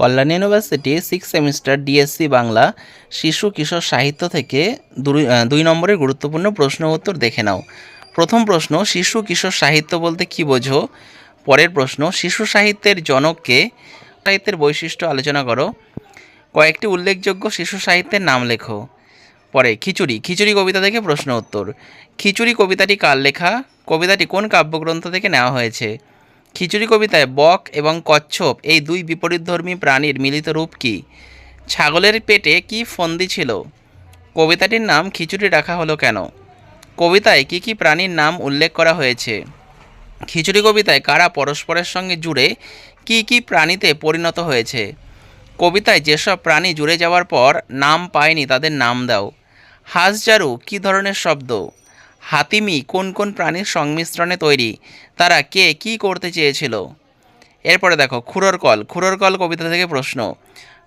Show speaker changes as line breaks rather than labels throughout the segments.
Kalyan university six semester DSC Bangla শিশু কিশোর সাহিত্য থেকে দুই নম্বরের গুরুত্বপূর্ণ প্রশ্ন উত্তর দেখে নাও। প্রথম প্রশ্ন, শিশু কিশোর সাহিত্য বলতে কি বোঝো? পরের প্রশ্ন, শিশু সাহিত্যের জনককে সাহিত্যের বৈশিষ্ট্য আলোচনা করো। কয়েকটি উল্লেখযোগ্য শিশু সাহিত্যের নাম লেখো। পরে, খিচুড়ি খিচুড়ি কবিতা থেকে প্রশ্ন উত্তর। খিচুড়ি কবিতাটি কার লেখা? কবিতাটি কোন কাব্যগ্রন্থ থেকে নেওয়া হয়েছে? খিচুড়ি কবিতায় বক এবং কচ্ছপ, এই দুই বিপরীতধর্মী প্রাণীর মিলিত রূপ কী? ছাগলের পেটে কি ফন্দি ছিল? কবিতাটির নাম খিচুড়ি রাখা হলো কেন? কবিতায় কি কি প্রাণীর নাম উল্লেখ করা হয়েছে? খিচুড়ি কবিতায় কারা পরস্পরের সঙ্গে জুড়ে কি কি প্রাণীতে পরিণত হয়েছে? কবিতায় যেসব প্রাণী জুড়ে যাওয়ার পর নাম পায়নি তাদের নাম দাও। হাঁসজারু কী ধরনের শব্দ? হাতিমি কোন কোন প্রাণীর সংমিশ্রণে তৈরি? তারা কে কি করতে চেয়েছিল? এরপরে দেখো, খুরর কল। খুরর কল কবিতা থেকে প্রশ্ন।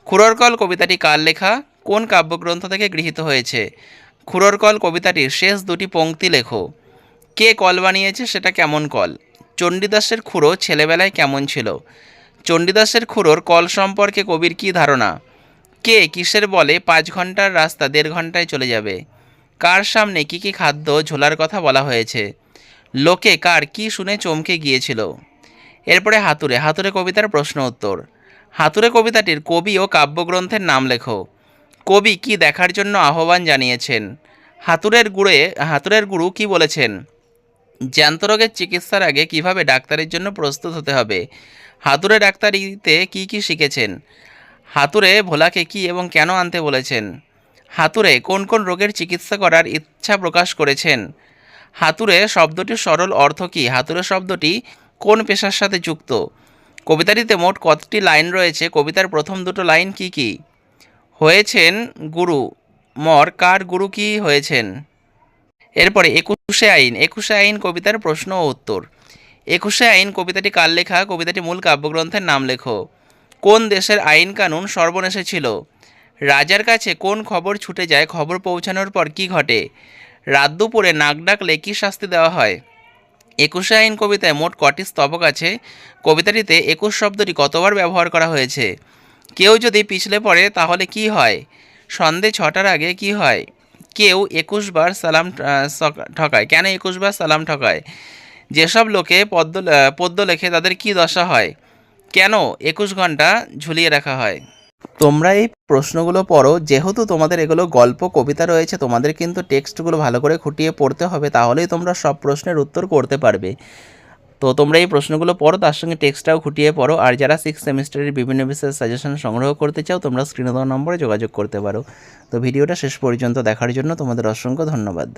খুরর কল কবিতাটি কার লেখা? কোন কাব্যগ্রন্থ থেকে গৃহীত হয়েছে? খুরর কল কবিতাটির শেষ দুটি পংক্তি লেখো। কে কল বানিয়েছে সেটা কেমন কল? চণ্ডীদাসের খুঁড়ো ছেলেবেলায় কেমন ছিল? চণ্ডীদাসের খুঁড়োর কল সম্পর্কে কবির কী ধারণা? কে কিসের বলে পাঁচ ঘণ্টার রাস্তা দেড় ঘন্টায় চলে যাবে? কার সামনে কি কি খাদ্য ঝোলার কথা বলা হয়েছে? লোকে কার কি শুনে চমকে গিয়েছিল? এরপরে হাতুড়ে হাতুড়ে কবিতার প্রশ্ন উত্তর। হাতুড়ে কবিতাটির কবি ও কাব্যগ্রন্থের নাম লেখো। কবি কি দেখার জন্য আহ্বান জানিয়েছেন? হাতুড়ের গুড়ে হাতুরের গুরু কি বলেছেন? জ্যান্ত রোগের চিকিৎসার আগে কীভাবে ডাক্তারের জন্য প্রস্তুত হতে হবে? হাতুড়ে ডাক্তারিতে কি কি শিখেছেন? হাতুড়ে ভোলাকে কি এবং কেন আনতে বলেছেন? হাতুড়ে কোন কোন রোগের চিকিৎসা করার ইচ্ছা প্রকাশ করেছেন? হাতুড়ে শব্দটির সরল অর্থ কী? হাতুড়ে শব্দটি কোন পেশার সাথে যুক্ত? কবিতাটিতে মোট কতটি লাইন রয়েছে? কবিতার প্রথম দুটো লাইন কি কি? হয়েছেন গুরু। মর, কার গুরু কি হয়েছেন? এরপরে একুশে আইন। একুশে আইন কবিতার প্রশ্ন ও উত্তর। একুশে আইন কবিতাটি কার লেখা? কবিতাটি মূল কাব্যগ্রন্থের নাম লেখো। কোন দেশের আইন কানুন সর্বনেশে ছিল? রাজার কাছে কোন খবর ছুটে যায় খবর পৌঁছানোর পর কি ঘটে? রাত দুপুরে নাক ডাকলে কী শাস্তি দেওয়া হয়? একুশে আইন কবিতায় মোট কটি স্তবক আছে। কবিতাটিতে একুশ শব্দটি কতবার ব্যবহার করা হয়েছে? কেউ যদি পিছলে পড়ে তাহলে কি হয়? সন্ধে ছটার আগে কি হয়? কেউ একুশবার সালাম ঠকায়। কেন একুশবার সালাম ঠকায়? যেসব লোকে পদ্ম পদ্য লেখে তাদের কি দশা হয়? কেন একুশ ঘণ্টা ঝুলিয়ে রাখা হয়? তোমরা এই প্রশ্নগুলো পড়ো। যেহেতু তোমাদের এগুলো গল্প, কবিতা রয়েছে, তোমাদের কিন্তু টেক্সটগুলো ভালো করে খুঁটিয়ে পড়তে হবে, তাহলেই তোমরা সব প্রশ্নের উত্তর করতে পারবে। তো তোমরা এই প্রশ্নগুলো পড়ো, তার সঙ্গে টেক্সটটাও খুঁটিয়ে পড়ো, আর যারা সিক্স সেমিস্টারের বিভিন্ন বিষয়ের সাজেশন সংগ্রহ করতে চাও, তোমরা স্ক্রিনে দেওয়া নম্বরে যোগাযোগ করতে পারো। তো ভিডিওটা শেষ পর্যন্ত দেখার জন্য তোমাদের অসংখ্য ধন্যবাদ।